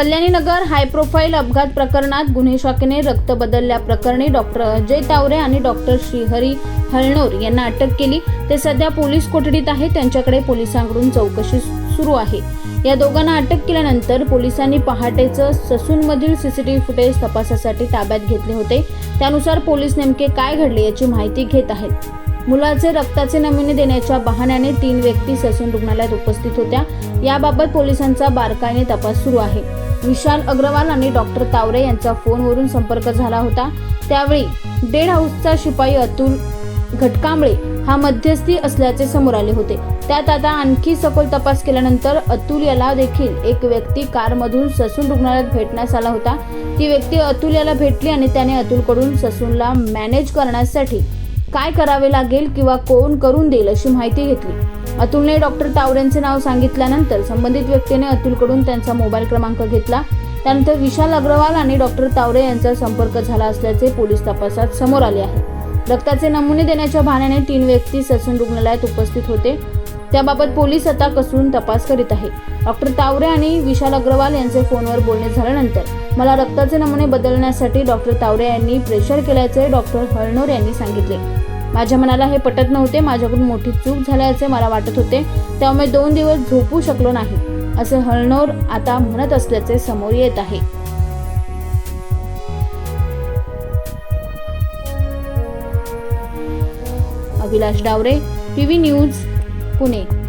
Kalyani Nagar high profile अपघात प्रकरणात गुन्हे शाखेने रक्त बदलल्याप्रकरणी डॉक्टर अजय तावरे आणि डॉक्टर श्रीहरी हळणोर यांना अटक केली. ते सध्या पोलीस कोठडीत आहे त्यांच्याकडे पोलिसांकडून चौकशी सुरू आहे. या दोघांना अटक केल्यानंतर पोलिसांनी पहाटेचं ससूनमधील सीसीटीव्ही फुटेज तपासासाठी ताब्यात घेतले होते. त्यानुसार पोलीस नेमके काय घडले याची माहिती घेत आहेत. मुलाचे रक्ताचे नमुने देण्याच्या बहाण्याने तीन व्यक्ती ससून रुग्णालयात उपस्थित होत्या. याबाबत पोलिसांचा बारकाईने तपास सुरू आहे. विशाल अग्रवाल आणि डॉक्टर तावरे यांचा फोनवरून संपर्क झाला होता. त्यावेळी डेड हाऊसचा शिपाई अतुल घटकांबळे हा मध्यस्थी असल्याचे समोर आले होते. त्यात आता आणखी सखोल तपास केल्यानंतर अतुल याला देखील एक व्यक्ती कारमधून ससून रुग्णालयात भेटण्यास आला होता. ती व्यक्ती अतुल याला भेटली आणि त्याने अतुलकडून ससूनला मॅनेज करण्यासाठी काय करावे लागेल किंवा कोण करून देईल अशी माहिती घेतली. अतुलने डॉक्टर तावरेंचे नाव सांगितल्यानंतर संबंधित व्यक्तीने अतुलकडून त्यांचा मोबाईल क्रमांक घेतला. त्यानंतर विशाल अग्रवाल आणि डॉक्टर तावरे यांचा संपर्क झाला असल्याचे पोलीस तपासात समोर आले आहे. रक्ताचे नमुने देण्याच्या भाण्याने तीन व्यक्ती ससून रुग्णालयात उपस्थित होते. त्याबाबत पोलीस आता कसून तपास करीत आहे. डॉक्टर तावरे आणि विशाल अग्रवाल यांचे फोनवर बोलणे झाल्यानंतर मला रक्ताचे नमुने बदलण्यासाठी डॉक्टर तावरे यांनी प्रेशर केल्याचे डॉक्टर हळणोर यांनी सांगितले. माझ्या मनाला हे पटत नव्हते. माझ्याकडून मोठी चूक झाल्याचे मला वाटत होते. त्यामुळे दोन दिवस झोपू शकलो नाही. असे हळणोर आता म्हणत असल्याचे समोर येत आहे. Abhilash Dawre TV news Pune.